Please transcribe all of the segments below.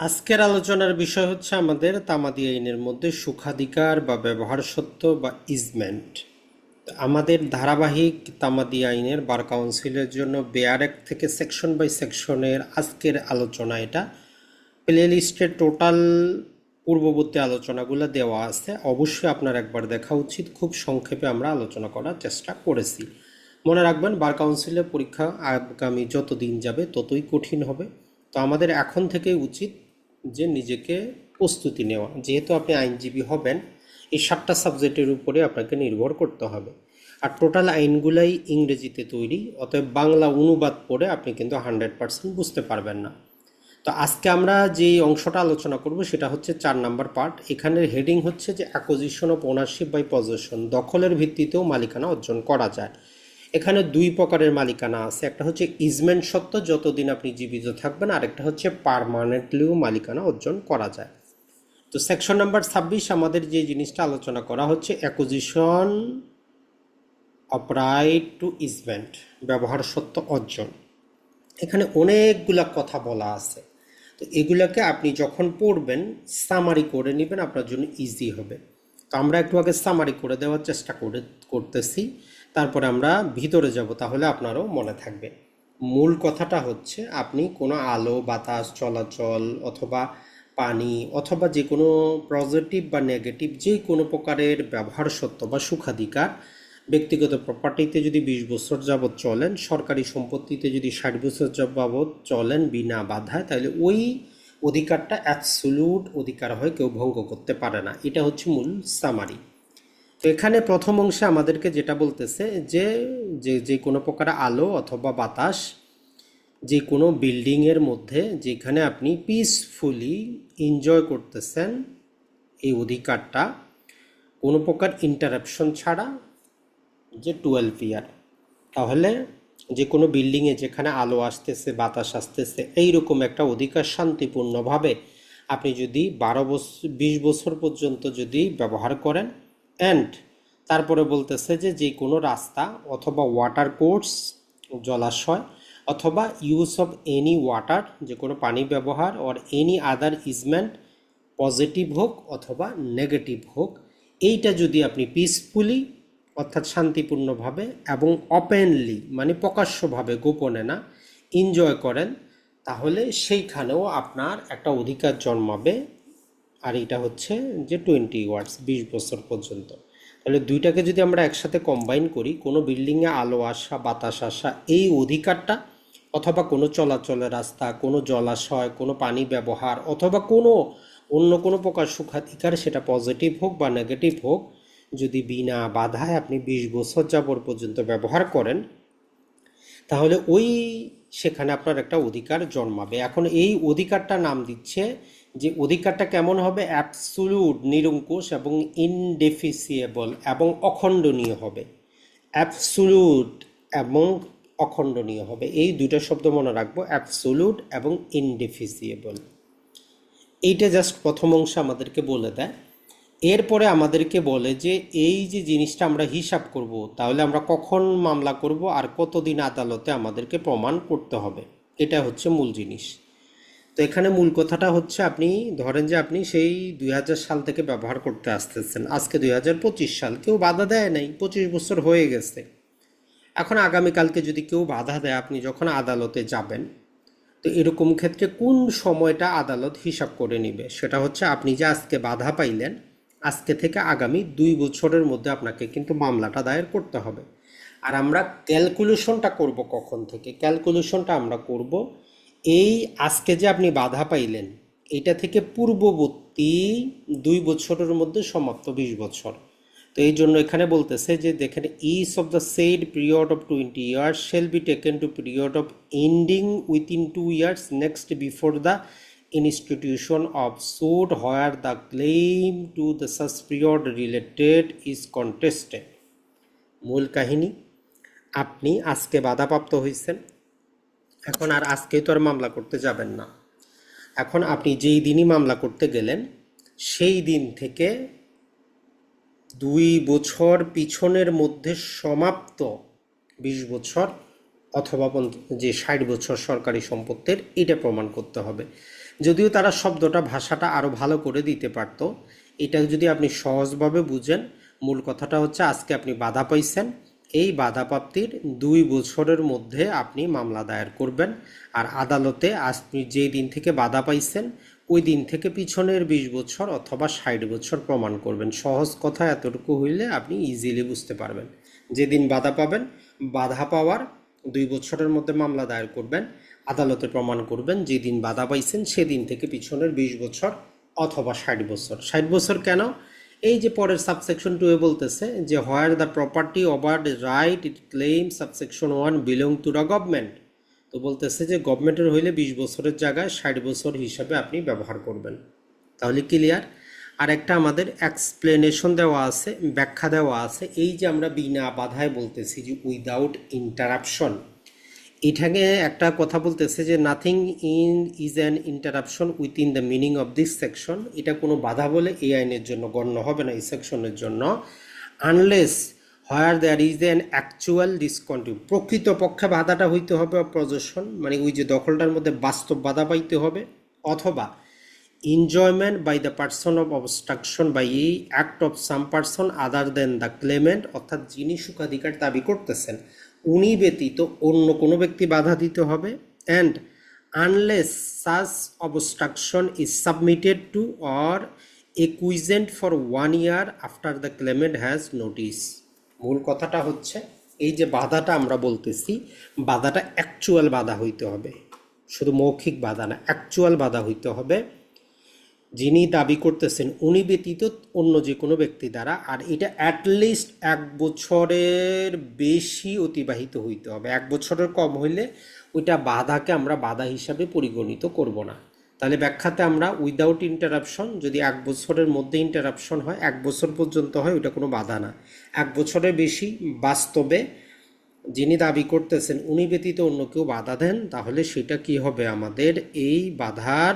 আজকের আলোচনার বিষয় হচ্ছে আমাদের তামাদি আইনের মধ্যে সুখাধিকার বা ব্যবহার সত্য বা ইজমেন্ট আমাদের ধারাবাহিক তামাদি আইনের বার কাউন্সিলের জন্য বেয়ার এক থেকে সেকশন বাই সেকশনের আজকের আলোচনা এটা। প্লে লিস্টে টোটাল পূর্ববর্তী আলোচনাগুলো দেওয়া আছে। অবশ্যই আপনার একবার দেখা উচিত। খুব সংক্ষেপে আমরা আলোচনা করার চেষ্টা করেছি। মনে রাখবেন, বার কাউন্সিলের পরীক্ষা আগামী যত দিন যাবে ততই কঠিন হবে। তো আমাদের এখন থেকেই উচিত যে নিজেকে প্রস্তুতি নেওয়া। যেহেতু আপনি আইনজীবী হবেন, এই সাতটা সাবজেক্টের উপরে আপনাকে নির্ভর করতে হবে। আর টোটাল আইনগুলাই ইংরেজিতে তৈরি, অতএব বাংলা অনুবাদ পড়ে আপনি কিন্তু হান্ড্রেড পার্সেন্ট বুঝতে পারবেন না। তো আজকে আমরা যেই অংশটা আলোচনা করব সেটা হচ্ছে চার নাম্বার পার্ট। এখানের হেডিং হচ্ছে যে acquisition of ownership by possession দখলের ভিত্তিতেও মালিকানা অর্জন করা যায়। এখানে দুই প্রকারের মালিকানা আছে। একটা হচ্ছে ইজমেন্ট সত্ত্ব যতদিন আপনি জীবিত থাকবেন আরেকটা হচ্ছে পারমানেন্টলিও মালিকানা অর্জন করা যায়। তো সেকশন নাম্বার ছাব্বিশ আমাদের যে জিনিসটা আলোচনা করা হচ্ছে acquisition of right to easement ব্যবহার সত্ত্ব অর্জন। এখানে অনেকগুলা কথা বলা আছে। তো এগুলাকে আপনি যখন পড়বেন সামারি করে নেবেন, আপনার জন্য ইজি হবে। তো আমরা একটু আগে সামারি করে দেওয়ার চেষ্টা করে, করতেছি। তারপরে আমরা ভিতরে যাব, তাহলে আপনারও মনে থাকবে। মূল কথাটা হচ্ছে, আপনি কোনো আলো, বাতাস, চলাচল অথবা পানি অথবা যে কোনো পজিটিভ বা নেগেটিভ যে কোনো প্রকারের ব্যবহার সত্য বা সুখাধিকার, ব্যক্তিগত প্রপার্টিতে যদি বিশ বছর যাবৎ চলেন, সরকারি সম্পত্তিতে যদি ষাট বছর যাবৎ চলেন বিনা বাধায়, তাহলে ওই অধিকারটা অ্যাবসুলুট অধিকার হয়, কেউ ভঙ্গ করতে পারে না। এটা হচ্ছে মূল সামারি তো এখানে প্রথম অংশে আমাদেরকে যেটা বলতেছে যে যে যে কোনো প্রকার আলো অথবা বাতাস যে কোনো বিল্ডিংয়ের মধ্যে যেখানে আপনি পিসফুলি এনজয় করতেছেন এই অধিকারটা, কোনো প্রকার ইন্টারাপশন ছাড়া যে টুয়েলভ ইয়ার তাহলে যে কোনো বিল্ডিংয়ে যেখানে আলো আসতেছে, বাতাস আসতেছে, এইরকম একটা অধিকার শান্তিপূর্ণভাবে আপনি যদি বারো বছর বিশ বছর পর্যন্ত যদি ব্যবহার করেন অ্যান্ড তারপরে বলতেছে যে যে কোনো রাস্তা অথবা ওয়াটার কোর্স জলাশয় অথবা ইউজ অফ এনি ওয়াটার যে কোনো পানি ব্যবহার or any other easement positive হোক অথবা নেগেটিভ হোক, এইটা যদি আপনি পিসফুলি অর্থাৎ শান্তিপূর্ণভাবে এবং ওপেনলি মানে প্রকাশ্যভাবে গোপনে না এনজয় করেন, তাহলে সেইখানেও আপনার একটা অধিকার জন্মাবে আর এটা হচ্ছে যে টোয়েন্টি ওয়ার্ডস বিশ বছর পর্যন্ত। তাহলে দুইটাকে যদি আমরা একসাথে কম্বাইন করি, কোনো বিল্ডিংয়ে আলো আসা, বাতাস আসা, এই অধিকারটা, অথবা কোনো চলাচলের রাস্তা, কোনো জলাশয় কোনো পানি ব্যবহার, অথবা কোনো অন্য কোনো প্রকার সুখাধিকার, সেটা পজিটিভ হোক বা নেগেটিভ হোক, যদি বিনা বাধায় আপনি বিশ বছর যাবর পর্যন্ত ব্যবহার করেন, তাহলে ওই সেখানে আপনার একটা অধিকার জন্মাবে। এখন এই অধিকারটা নাম দিচ্ছে যে অধিকারটা কেমন হবে? অ্যাবসুলুট নিরঙ্কুশ এবং ইনডেফিসিয়েবল এবং অখণ্ডনীয় হবে। অ্যাবসুলুট এবং অখণ্ডনীয় হবে। এই দুইটা শব্দ মনে রাখব। অ্যাবসুলুট এবং ইনডেফিসিয়েবল এইটা জাস্ট প্রথম অংশ আমাদেরকে বলে দেয়। এরপরে আমাদেরকে বলে যে এই যে জিনিসটা আমরা হিসাব করব, তাহলে আমরা কখন মামলা করব আর কতদিন আদালতে আমাদেরকে প্রমাণ করতে হবে? এটা হচ্ছে মূল জিনিস। তো এখানে মূল কথাটা হচ্ছে আপনি, ধরেন যে আপনি সেই দুই হাজার সাল থেকে ব্যবহার করতে আসতেছেন। আজকে দুই হাজার পঁচিশ সাল কেউ বাধা দেয় নাই, পঁচিশ বছর হয়ে গেছে। এখন আগামীকালকে যদি কেউ বাধা দেয়, আপনি যখন আদালতে যাবেন, তো এরকম ক্ষেত্রে কোন সময়টা আদালত হিসাব করে নিবে? সেটা হচ্ছে আপনি যে আজকে বাধা পাইলেন, আজকে থেকে আগামী দুই বছরের মধ্যে আপনাকে কিন্তু মামলাটা দায়ের করতে হবে। আর আমরা ক্যালকুলেশনটা করব কখন থেকে? ক্যালকুলেশনটা আমরা করব এই আজকে যে আপনি বাধা পাইলেন, এটা থেকে পূর্ববর্তী দুই বছরের মধ্যে সমাপ্ত বিশ বছর। তো এই জন্য এখানে বলতেছে যে, দেখেন is of the said period of twenty years shall be taken to period of ending within two years next before the institution of suit where the claim to the such period related is contested মূল কাহিনী, আপনি আজকে বাধাপ্রাপ্ত হয়েছেন। এখন আর আজকে তো আর মামলা করতে যাবেন না। এখন আপনি যেই দিনই মামলা করতে গেলেন, সেই দিন থেকে দুই বছর পিছনের মধ্যে সমাপ্ত বিশ বছর অথবা যে ষাট বছর সরকারি সম্পত্তির, এটা প্রমাণ করতে হবে। যদিও তারা শব্দটা, ভাষাটা আরও ভালো করে দিতে পারতো, এটা যদি আপনি সহজভাবে বুঝেন, মূল কথাটা হচ্ছে আজকে আপনি বাধা পাইছেন এই বাধা প্রাপ্তির দুই বছরের মধ্যে আপনি মামলা দায়ের করবেন। আর আদালতে আপনি যেই দিন থেকে বাধা পাইছেন, ওই দিন থেকে পিছনের বিশ বছর অথবা ষাট বছর প্রমাণ করবেন। সহজ কথা এতটুকু হইলে আপনি ইজিলি বুঝতে পারবেন। যেদিন বাধা পাবেন, বাধা পাওয়ার দুই বছরের মধ্যে মামলা দায়ের করবেন, আদালতে প্রমাণ করবেন যেদিন বাধা পাইছেন, সেদিন থেকে পিছনের বিশ বছর অথবা ষাট বছর। ষাট বছর কেন? এই যে পরের সাবসেকশন টু এ বলতেছে যে where the property over right it claim subsection one belong to the government তো বলতেছে যে গভর্নমেন্টের হইলে বিশ বছরের জায়গায় ষাট বছর হিসাবে আপনি ব্যবহার করবেন। তাহলে ক্লিয়ার আর একটা আমাদের এক্সপ্লেনেশন দেওয়া আছে, ব্যাখ্যা দেওয়া আছে। এই যে আমরা বিনা বাধায় বলতেছি যে উইদাউট ইন্টারাপশন এখানে একটা কথা বলতেছে যে nothing in is an interruption within the meaning of this section এটা কোনো বাধা বলে এই আইনের জন্য গণ্য হবে না, এই সেকশনের জন্য। Unless where there is an actual discontinue প্রকৃতপক্ষে বাধাটা হইতে হবে অপ্রদর্শন মানে ওই যে দখলটার মধ্যে বাস্তব বাধা পাইতে হবে, অথবা enjoyment by the person of obstruction by এই act of some person other than the claimant অর্থাৎ যিনি সুখাধিকার দাবি করতেছেন। উনি ব্যতীত অন্য কোনো ব্যক্তি বাধা দিতে হবে। And unless such obstruction is submitted to or acquiesced for one year after the claimant has notice মূল কথাটা হচ্ছে, এই যে বাধাটা আমরা বলতেছি, বাধাটা অ্যাকচুয়াল বাধা হইতে হবে। শুধু মৌখিক বাধা না অ্যাকচুয়াল বাধা হইতে হবে। যিনি দাবি করতেছেন, উনি ব্যতীত অন্য যে কোনো ব্যক্তি দ্বারা, আর এটা অ্যাটলিস্ট এক বছরের বেশি অতিবাহিত হইতে হবে। এক বছরের কম হইলে ওইটা বাধাকে আমরা বাধা হিসাবে পরিগণিত করব না। তাহলে ব্যাখ্যাতে আমরা উইদাউট ইন্টারাপশন যদি এক বছরের মধ্যে ইন্টারাপশন হয়, এক বছর পর্যন্ত হয়, ওইটা কোনো বাধা না। এক বছরের বেশি বাস্তবে যিনি দাবি করতেছেন, উনি ব্যতীত অন্য কেউ বাধা দেন, তাহলে সেটা কি হবে আমাদের? এই বাধার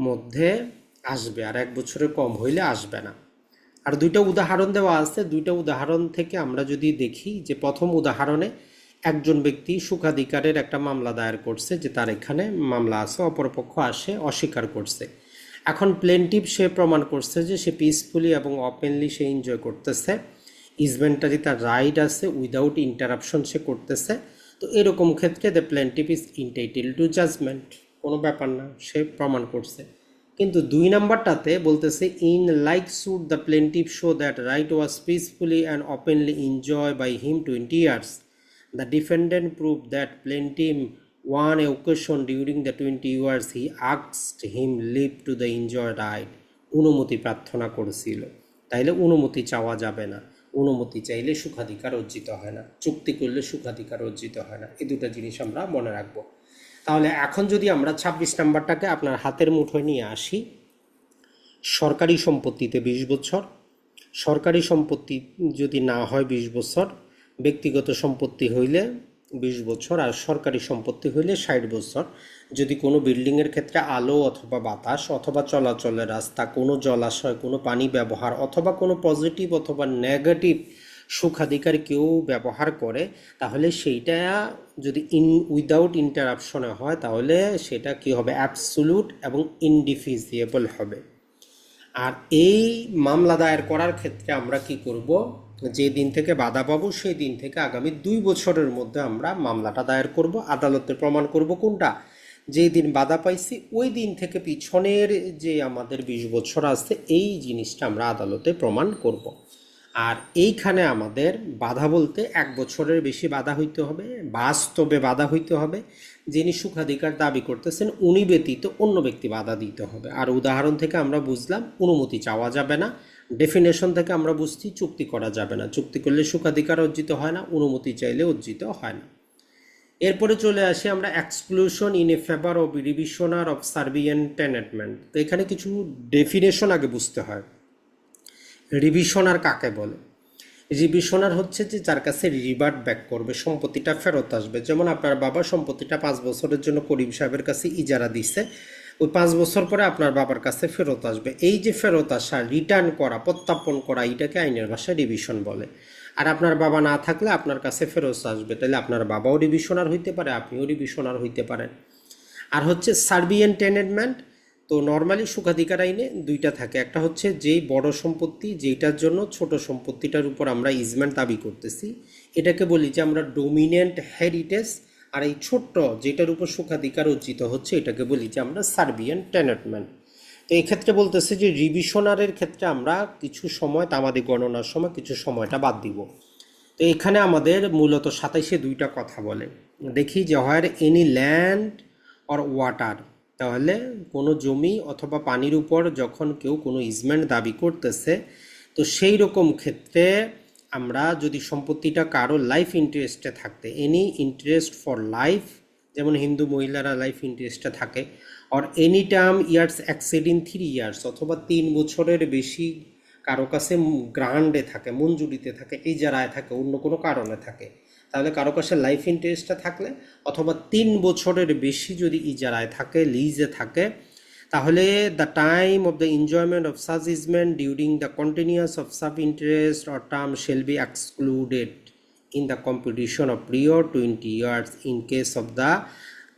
মধ্যে আসবে আর এক বছরের কম হইলে আসবে না। আর দুইটা উদাহরণ দেওয়া আছে। দুইটা উদাহরণ থেকে আমরা যদি দেখি যে প্রথম উদাহরণে একজন ব্যক্তি সুখাধিকারের একটা মামলা দায়ের করছে যে তার এখানে মামলা আছে, অপরপক্ষ আসে, অস্বীকার করছে। এখন প্লেন্টিভ সে প্রমাণ করছে যে সে পিসফুলি এবং ওপেনলি সে এনজয় করতেছে। ইজমেন্টারি তার রাইট আছে উইদাউট ইন্টারাপশন সে করতেছে। তো এরকম ক্ষেত্রে the plaintiff is entitled to judgment কোনো ব্যাপার না, সে প্রমাণ করছে। কিন্তু দুই নাম্বারটাতে বলতেছে in like suit the plaintiff show that right was peacefully and openly enjoy by him twenty years the defendant prove that plaintiff one a occasion during the twenty years he আক্সড him leave to the enjoy right অনুমতি প্রার্থনা করেছিল। তাইলে অনুমতি চাওয়া যাবে না। অনুমতি চাইলে সুখাধিকার অর্জিত হয় না। চুক্তি করলে সুখাধিকার অর্জিত হয় না। এই দুটো জিনিস আমরা মনে রাখব। তাহলে এখন যদি আমরা ছাব্বিশ নাম্বারটাকে আপনার হাতের মুঠোয় নিয়ে আসি, সরকারি সম্পত্তিতে বিশ বছর, সরকারি সম্পত্তি যদি না হয় বিশ বছর, ব্যক্তিগত সম্পত্তি হইলে বিশ বছর আর সরকারি সম্পত্তি হইলে ষাট বছর। যদি কোনো বিল্ডিংয়ের ক্ষেত্রে আলো অথবা বাতাস অথবা চলাচলের রাস্তা, কোনো জলাশয়, কোনো পানি ব্যবহার অথবা কোনো পজিটিভ অথবা নেগেটিভ সুখাধিকার কেউ ব্যবহার করে, তাহলে সেইটা যদি ইন উইদাউট ইন্টারাপশনে হয়, তাহলে সেটা কি হবে? অ্যাবসুলুট এবং ইনডিফিজিয়েবল হবে। আর এই মামলা দায়ের করার ক্ষেত্রে আমরা কি করব? যে দিন থেকে বাধা পাবো, সেই দিন থেকে আগামী দুই বছরের মধ্যে আমরা মামলাটা দায়ের করব আদালতে প্রমাণ করব কোনটা? যেই দিন বাধা পাইছি, ওই দিন থেকে পিছনের যে আমাদের বিশ বছর আছে, এই জিনিসটা আমরা আদালতে প্রমাণ করব। আর এইখানে আমাদের বাধা বলতে এক বছরের বেশি বাধা হইতে হবে, বাস্তবে বাধা হইতে হবে। যিনি সুখাধিকার দাবি করতেছেন, উনি ব্যতীত অন্য ব্যক্তি বাধা দিতে হবে। আর উদাহরণ থেকে আমরা বুঝলাম, অনুমতি চাওয়া যাবে না। ডেফিনেশন থেকে আমরা বুঝছি, চুক্তি করা যাবে না। চুক্তি করলে সুখাধিকার অর্জিত হয় না, অনুমতি চাইলে অর্জিত হয় না। এরপরে চলে আসি আমরা exclusion in a favour of reversioner of servient tenement তো এখানে কিছু ডেফিনেশন আগে বুঝতে হয়। রিভিশনার কাকে বলে? রিভিশনার হচ্ছে যে যার কাছে রিভার্ট ব্যাক করবে, সম্পত্তিটা ফেরত আসবে। যেমন আপনার বাবা সম্পত্তিটা পাঁচ বছরের জন্য করিম সাহেবের কাছে ইজারা দিছে, ওই পাঁচ বছর পরে আপনার বাবার কাছে ফেরত আসবে। এই যে ফেরত আসা, রিটার্ন করা প্রত্যাপন করা এটাকে আইনের ভাষায় রিভিশন বলে। আর আপনার বাবা না থাকলে আপনার কাছে ফেরত আসবে। তাহলে আপনার বাবাও রিভিশনার হইতে পারে, আপনিও রিভিশনার হইতে পারেন। আর হচ্ছে সার্বিয়ান টেনেটমেন্ট তো নর্মালি সুখাধিকার আইনে দুইটা থাকে। একটা হচ্ছে যেই বড় সম্পত্তি যেইটার জন্য ছোট সম্পত্তিটার উপর আমরা ইজমেন্ট দাবি করতেছি, এটাকে বলি যে আমরা ডোমিনেন্ট হেরিটেজ আর এই ছোট্ট যেটার উপর সুখাধিকার অর্জিত হচ্ছে, এটাকে বলি যে আমরা সার্বিয়ান টেনেটমেন্ট তো এই ক্ষেত্রে বলতেছে যে রিভিশনারের ক্ষেত্রে আমরা কিছু সময়, তামাদি গণনার সময় কিছু সময়টা বাদ দিব। তো এখানে আমাদের মূলত সাতাইশে দুইটা কথা বলে। দেখি যে হয় এনি ল্যান্ড অর ওয়াটার তাহলে কোনো জমি অথবা পানির উপর যখন কেউ কোনো ইজমেন্ট দাবি করতেছে, তো সেই রকম ক্ষেত্রে আমরা যদি সম্পত্তিটা কারও লাইফ ইন্টারেস্টে থাকতে এনি ইন্টারেস্ট ফর লাইফ যেমন হিন্দু মহিলারা লাইফ ইন্টারেস্টে থাকে or any term years exceeding three years অথবা তিন বছরের বেশি কারও কাছে গ্রান্ডে থাকে, মঞ্জুরিতে থাকে, এই যারায় থাকে, অন্য কোনো কারণে থাকে তাহলে কারও কাছে লাইফ ইন্টারেস্টটা থাকলে অথবা তিন বছরের বেশি যদি ইজারায় থাকে লিজে থাকে, তাহলে the time of the enjoyment of such easement during the continuous of such interest or term shall be excluded in the competition of period twenty years in case of the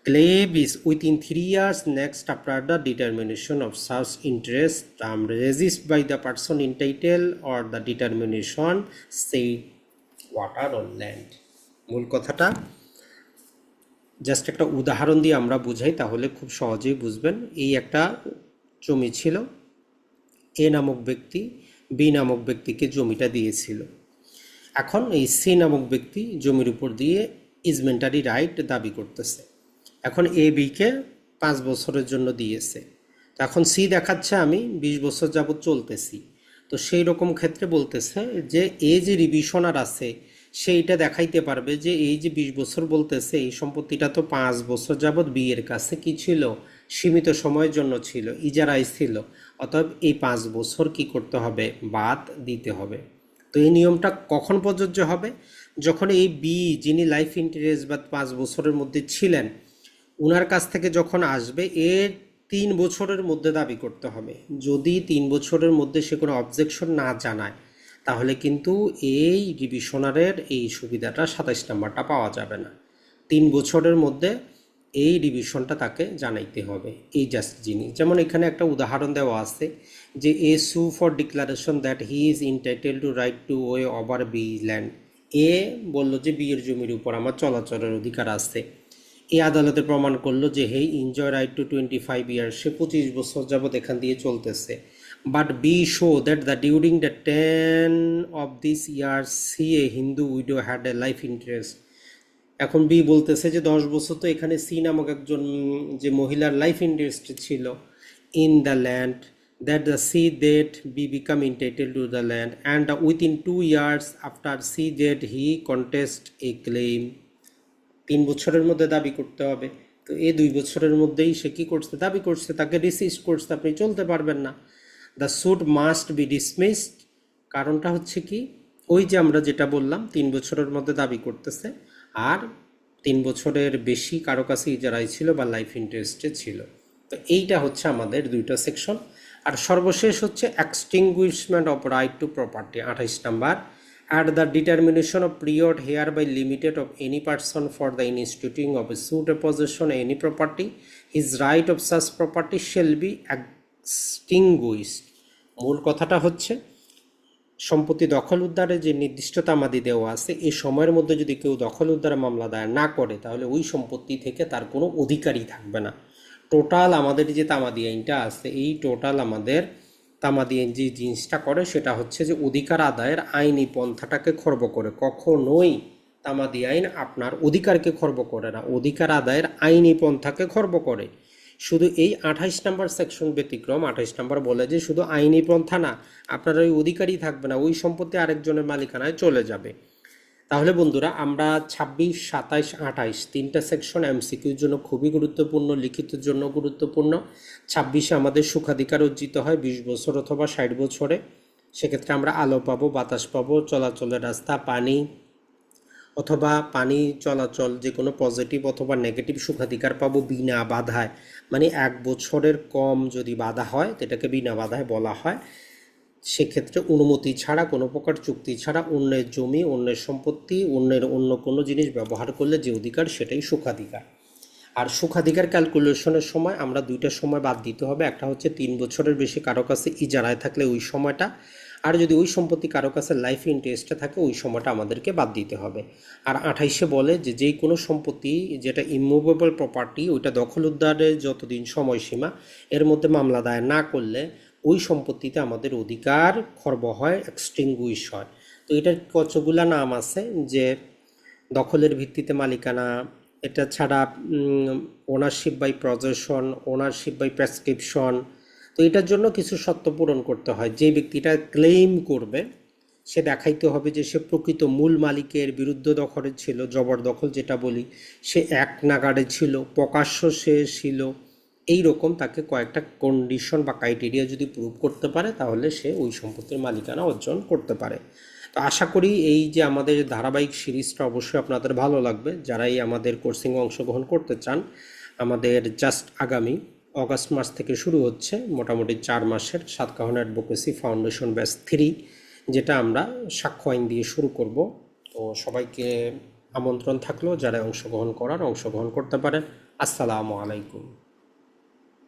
claim is within three years next after the determination of such interest term resist by the person in title or the determination সেই water on land মূল কথাটা। Just একটা উদাহরণ দিয়ে আমরা বুঝাই, তাহলে খুব সহজেই বুঝবেন। এই একটা জমি ছিল এ নামক ব্যক্তি বি নামক ব্যক্তিকে জমিটা দিয়েছিল। এখন এই সি নামক ব্যক্তি জমির উপর দিয়ে ইজমেন্টারি রাইট দাবি করতেছে। এখন এ বিকে পাঁচ বছরের জন্য দিয়েছে। এখন সি দেখাচ্ছে আমি, বিশ বছর যাবৎ চলতেছি। তো সেই রকম ক্ষেত্রে বলতেছে যে এ যে রিভিশনার আছে সেইটা দেখাইতে পারবে যে এই যে বিশ বছর বলতেছে, এই সম্পত্তিটা তো পাঁচ বছর যাবৎ বিয়ের কাছে কি ছিল? সীমিত সময়ের জন্য ছিল ইজারাই ছিল। অতএব এই পাঁচ বছর কি করতে হবে? বাদ দিতে হবে। তো এই নিয়মটা কখন প্রযোজ্য হবে? যখন এই বি, যিনি লাইফ ইন্টারেস্ট বা পাঁচ বছরের মধ্যে ছিলেন, উনার কাছ থেকে যখন আসবে এর তিন বছরের মধ্যে দাবি করতে হবে। যদি তিন বছরের মধ্যে সে কোনো অবজেকশন না জানায় তাহলে কিন্তু এই ডিভিশনারের এই সুবিধাটা সাতাইশ নাম্বারটা পাওয়া যাবে না। তিন বছরের মধ্যে এই ডিভিশনটা তাকে জানাইতে হবে, এই জাস্ট জিনিস যেমন এখানে একটা উদাহরণ দেওয়া আছে যে a sue for declaration that he is entitle to right to way over B land. A বলল যে বিয়ের জমির উপর আমার চলাচলের অধিকার আছে। এ আদালতে প্রমাণ করল যে he enjoy right to twenty five year সে পঁচিশ বছর যাবৎ এখান দিয়ে চলতেছে। But B show that the during the ten of this year C a Hindu widow had a life interest এখন বি বলতেছে যে দশ বছর তো এখানে সি নামক একজন, যে মহিলার লাইফ ইন্টারেস্ট ছিল in the land that the C death B become entitle to the land and within two years after C death he contest a claim তিন বছরের মধ্যে দাবি করতে হবে। তো এই দুই বছরের মধ্যেই সে কী করছে? দাবি করছে, তাকে রিসিস্ট করছে, আপনি চলতে পারবেন না। The suit must be dismissed কারণটা হচ্ছে কি? ওই যে আমরা যেটা বললাম, তিন বছরের মধ্যে দাবি করতেছে। আর তিন বছরের বেশি কারও কাছে ইজারাই ছিল বা লাইফ ইন্টারেস্টে ছিল। তো এইটা হচ্ছে আমাদের দুইটা সেকশন আর সর্বশেষ হচ্ছে extinguishment of right to property আঠাইশ নাম্বার। At the determination of period hereby limited of any person for the instituting of a suit, a possession of any property, his right of such property shall be extinguished মূল কথাটা হচ্ছে, সম্পত্তি দখল উদ্ধারে যে নির্দিষ্ট তামাদি দেওয়া আছে, এই সময়ের মধ্যে যদি কেউ দখল উদ্ধারে মামলা দায়ের না করে, তাহলে ওই সম্পত্তি থেকে তার কোনো অধিকারই থাকবে না। টোটাল আমাদের যে তামাদি আইনটা আছে, এই টোটাল আমাদের তামাদি আইন যে জিনিসটা করে, সেটা হচ্ছে যে অধিকার আদায়ের আইনি পন্থাটাকে খর্ব করে। কখনোই তামাদি আইন আপনার অধিকারকে খর্ব করে না, অধিকার আদায়ের আইনি পন্থাকে খর্ব করে। শুধু এই আঠাইশ নাম্বার সেকশন ব্যতিক্রম। আঠাইশ নাম্বার বলে যে শুধু আইনি পন্থা না, আপনার ওই অধিকারই থাকবে না, ওই সম্পত্তি আরেকজনের মালিকানায় চলে যাবে। তাহলে বন্ধুরা, আমরা ছাব্বিশ, সাতাইশ, আঠাইশ তিনটা সেকশন এমসিকিউর জন্য খুবই গুরুত্বপূর্ণ লিখিতের জন্য গুরুত্বপূর্ণ। ছাব্বিশে আমাদের সুখাধিকার অর্জিত হয় বিশ বছর অথবা ষাট বছরে। সেক্ষেত্রে আমরা আলো পাবো, বাতাস পাবো, চলাচলের রাস্তা, পানি অথবা পানি চলাচল যে কোনো পজিটিভ অথবা নেগেটিভ সুখাধিকার পাবো বিনা বাধায়। মানে এক বছরের কম যদি বাধা হয় এটাকে বিনা বাধায় বলা হয়। সেক্ষেত্রে অনুমতি ছাড়া, কোনো প্রকার চুক্তি ছাড়া অন্যের জমি, অন্যের সম্পত্তি, অন্যের অন্য কোনো জিনিস ব্যবহার করলে যে অধিকার সেটাই সুখাধিকার। আর সুখাধিকার ক্যালকুলেশনের সময় আমরা দুইটা সময় বাদ দিতে হবে। একটা হচ্ছে তিন বছরের বেশি, কারও কাছে ইজারায় থাকলে ওই সময়টা। আর যদি ওই সম্পত্তি কারও কাছে লাইফ ইন্টারেস্টে থাকে, ওই সময়টা আমাদেরকে বাদ দিতে হবে। আর আঠাইশে বলে যে যেই কোনো সম্পত্তি যেটা ইমুভেবল প্রপার্টি ওইটা দখল উদ্ধারের যতদিন সময়সীমা, এর মধ্যে মামলা দায়ের না করলে ওই সম্পত্তিতে আমাদের অধিকার খর্ব হয় এক্সটিংগুইশ হয়। তো এটার কতগুলা নাম আছে? যে দখলের ভিত্তিতে মালিকানা, এটা ছাড়া ownership by possession ownership by prescription তো এটার জন্য কিছু শর্ত পূরণ করতে হয়। যে ব্যক্তিটা ক্লেম করবে, সে দেখাইতে হবে যে সে প্রকৃত মূল মালিকের বিরুদ্ধ দখলে ছিল, জবরদখল যেটা বলি, সে এক নাগাড়ে ছিল, প্রকাশ্য সে ছিল। এই রকম তাকে কয়েকটা কন্ডিশন বা ক্রাইটেরিয়া যদি প্রুভ করতে পারে, তাহলে সে ওই সম্পত্তির মালিকানা অর্জন করতে পারে। তো আশা করি এই যে আমাদের ধারাবাহিক সিরিজটা অবশ্যই আপনাদের ভালো লাগবে। যারাই আমাদের কোর্সিংয়ে অংশগ্রহণ করতে চান, আমাদের জাস্ট আগামী অগাস্ট মাস থেকে শুরু হচ্ছে, মোটামুটি চার মাসের সাতকাহন অ্যাডভোকেসি ফাউন্ডেশন ব্যাস থ্রি, যেটা আমরা সাক্ষ্য আইন দিয়ে শুরু করব। তো সবাইকে আমন্ত্রণ থাকল যারা অংশগ্রহণ করার, অংশগ্রহণ করতে পারেন। আসসালামু আলাইকুম।